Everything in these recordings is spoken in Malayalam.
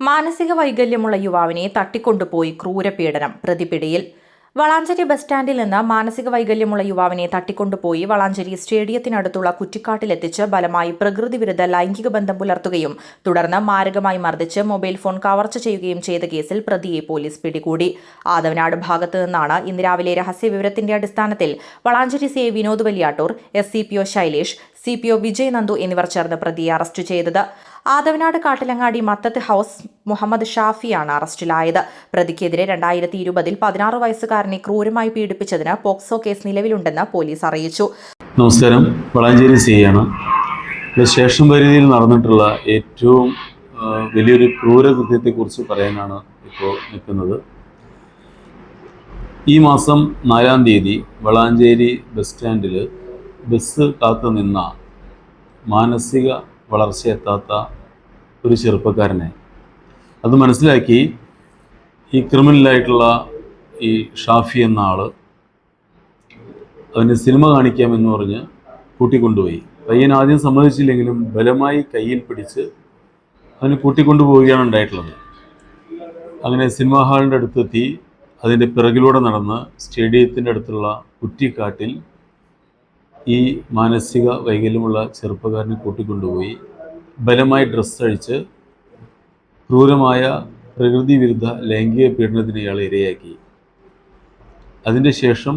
മാനസിക വൈകല്യമുള്ള യുവാവിനെ തട്ടിക്കൊണ്ടുപോയി ക്രൂരപീഡനം പ്രതിപിടിയിൽ വളാഞ്ചേരി ബസ് സ്റ്റാൻഡിൽ നിന്ന് മാനസിക വൈകല്യമുള്ള യുവാവിനെ തട്ടിക്കൊണ്ടുപോയി വളാഞ്ചേരി സ്റ്റേഡിയത്തിനടുത്തുള്ള കുറ്റിക്കാട്ടിലെത്തിച്ച് ബലമായി പ്രകൃതി വിരുദ്ധ ലൈംഗിക ബന്ധം പുലർത്തുകയും തുടർന്ന് മാരകമായി മർദ്ദിച്ച് മൊബൈൽ ഫോൺ കവർച്ച ചെയ്യുകയും ചെയ്ത കേസിൽ പ്രതിയെ പോലീസ് പിടികൂടി. ആദവനാട് ഭാഗത്തു നിന്നാണ് ഇന്ന് രാവിലെ രഹസ്യവിവരത്തിന്റെ അടിസ്ഥാനത്തിൽ Valanchery C Vinod Valiyattoor S C P O Shailesh C P O Vijay Nandu എന്നിവർ ചേർന്ന് പ്രതിയെ അറസ്റ്റ് ചെയ്തത്. ആദവനാട് കാട്ടിലങ്ങാടി മത്തത്ത് ഹൌസ് മുഹമ്മദ് ഷാഫിയാണ് അറസ്റ്റിലായത്. പ്രതിക്കെതിരെ രണ്ടായിരത്തി ഇരുപതിൽ പതിനാറ് വയസ്സുകാരനെ ക്രൂരമായി പീഡിപ്പിച്ചതിന് പോക്സോ കേസ് നിലവിലുണ്ടെന്ന് പോലീസ് അറിയിച്ചു. നമസ്കാരം. വളാഞ്ചേരി സിയാണ് സ്റ്റേഷൻ പരിധിയിൽ നടന്നിട്ടുള്ള ഏറ്റവും വലിയൊരു ക്രൂരകൃത്യത്തെക്കുറിച്ച് പറയാനാണ് ഇപ്പോൾ നിൽക്കുന്നത്. ഈ മാസം നാലാം തീയതി വളാഞ്ചേരി ബസ് സ്റ്റാൻഡിൽ ബസ് കാത്തു നിന്ന മാനസിക വളർച്ചയെത്താത്ത ഒരു ചെറുപ്പക്കാരനെ. അത് മനസ്സിലാക്കി ഈ ക്രിമിനലായിട്ടുള്ള ഈ ഷാഫി എന്ന ആൾ അവന് സിനിമ കാണിക്കാമെന്ന് പറഞ്ഞ് കൂട്ടിക്കൊണ്ടുപോയി. പയ്യൻ ആദ്യം സമ്മതിച്ചില്ലെങ്കിലും ബലമായി കയ്യിൽ പിടിച്ച് അവന് കൂട്ടിക്കൊണ്ടുപോവുകയാണ് ഉണ്ടായിട്ടുള്ളത്. അങ്ങനെ സിനിമാ ഹാളിന്റെ അടുത്തെത്തി അതിന്റെ പിറകിലൂടെ നടന്ന് സ്റ്റേഡിയത്തിന്റെ അടുത്തുള്ള കുറ്റിക്കാട്ടിൽ ഈ മാനസിക വൈകല്യമുള്ള ചെറുപ്പക്കാരനെ കൂട്ടിക്കൊണ്ടുപോയി ബലമായി ഡ്രസ്സ് അഴിച്ച് ക്രൂരമായ പ്രകൃതി വിരുദ്ധ ലൈംഗിക പീഡനത്തിന് ഇയാളെ ഇരയാക്കി. അതിന്റെ ശേഷം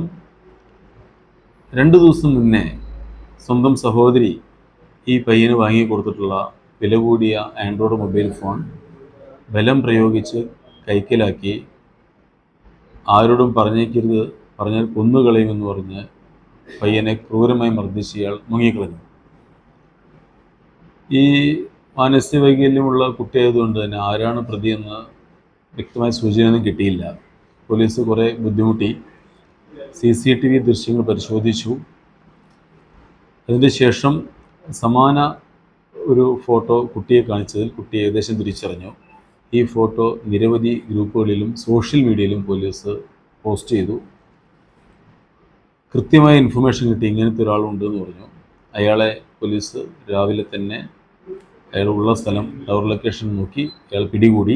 രണ്ട് ദിവസം മുന്നേ സ്വന്തം സഹോദരി ഈ പയ്യന് വാങ്ങി കൊടുത്തിട്ടുള്ള വില കൂടിയ ആൻഡ്രോയിഡ് മൊബൈൽ ഫോൺ ബലം പ്രയോഗിച്ച് കൈക്കലാക്കി. ആരോടും പറഞ്ഞേക്കരുത് പറഞ്ഞാൽ കൊന്നുകളയുമെന്ന് പറഞ്ഞ് പയ്യനെ ക്രൂരമായി മർദ്ദിച്ച് ഇയാൾ മുങ്ങിക്കളഞ്ഞു. ഈ മാനസിക വൈകല്യമുള്ള കുട്ടിയായതുകൊണ്ട് തന്നെ ആരാണ് പ്രതിയെന്ന് വ്യക്തമായ സൂചനയൊന്നും കിട്ടിയില്ല. പോലീസ് കുറേ ബുദ്ധിമുട്ടി. സി സി ടി വി ദൃശ്യങ്ങൾ പരിശോധിച്ചു. അതിന്റെ ശേഷം സമാന ഒരു ഫോട്ടോ കുട്ടിയെ കാണിച്ചതിൽ കുട്ടി ഏകദേശം തിരിച്ചറിഞ്ഞു. ഈ ഫോട്ടോ നിരവധി ഗ്രൂപ്പുകളിലും സോഷ്യൽ മീഡിയയിലും പോലീസ് പോസ്റ്റ് ചെയ്തു. കൃത്യമായ ഇൻഫർമേഷൻ കിട്ടി. ഇങ്ങനത്തെ ഒരാളുണ്ട് എന്ന് പറഞ്ഞു. അയാളെ പോലീസ് രാവിലെ തന്നെ അയാൾ ഉള്ള സ്ഥലം ടവർ ലൊക്കേഷൻ നോക്കി അയാൾ പിടികൂടി.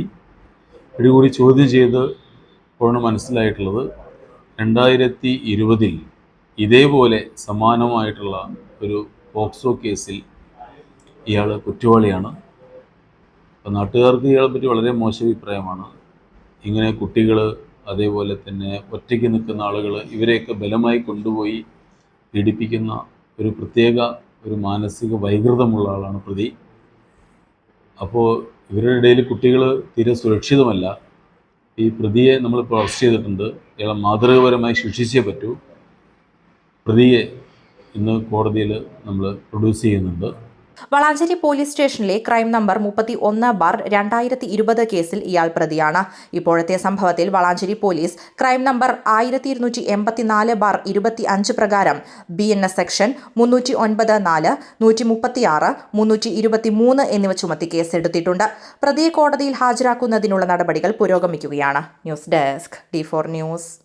പിടികൂടി ചോദ്യം ചെയ്ത് ഇപ്പോഴാണ് മനസ്സിലായിട്ടുള്ളത്. രണ്ടായിരത്തി ഇരുപതിൽ ഇതേപോലെ സമാനമായിട്ടുള്ള ഒരു പോക്സോ കേസിൽ ഇയാൾ കുറ്റവാളിയാണ്. അപ്പോൾ നാട്ടുകാർക്ക് ഇയാളെ പറ്റി വളരെ മോശം അഭിപ്രായമാണ്. ഇങ്ങനെ കുട്ടികൾ അതേപോലെ തന്നെ ഒറ്റയ്ക്ക് നിൽക്കുന്ന ആളുകൾ ഇവരെയൊക്കെ ബലമായി കൊണ്ടുപോയി പീഡിപ്പിക്കുന്ന ഒരു പ്രത്യേക ഒരു മാനസിക വൈകൃതമുള്ള ആളാണ് പ്രതി. അപ്പോൾ ഇവരുടെ ഇടയിൽ കുട്ടികൾ തീരെ സുരക്ഷിതമല്ല. ഈ പ്രതിയെ നമ്മളിപ്പോൾ അറസ്റ്റ് ചെയ്തിട്ടുണ്ട്. ഇയാളെ മാതൃകപരമായി ശിക്ഷിച്ചേ പറ്റൂ. പ്രതിയെ ഇന്ന് കോടതിയിൽ നമ്മൾ പ്രൊഡ്യൂസ് ചെയ്യുന്നുണ്ട്. വളാഞ്ചേരി പോലീസ് സ്റ്റേഷനിലെ ക്രൈം നമ്പർ മുപ്പത്തി ഒന്ന് ബാർ രണ്ടായിരത്തി ഇരുപത് കേസിൽ ഇയാൾ പ്രതിയാണ്. ഇപ്പോഴത്തെ സംഭവത്തിൽ വളാഞ്ചേരി പോലീസ് ക്രൈം നമ്പർ ആയിരത്തി ഇരുന്നൂറ്റി എൺപത്തിനാല് ബാർ ഇരുപത്തി അഞ്ച് പ്രകാരം ബി എൻ എസ് സെക്ഷൻ മുന്നൂറ്റി ഒൻപത് നാല് നൂറ്റി മുപ്പത്തിയാറ് മുന്നൂറ്റി ഇരുപത്തി മൂന്ന് എന്നിവ ചുമത്തി കേസെടുത്തിട്ടുണ്ട്. പ്രതിയെ കോടതിയിൽ ഹാജരാക്കുന്നതിനുള്ള നടപടികൾ പുരോഗമിക്കുകയാണ്. News desk D four news.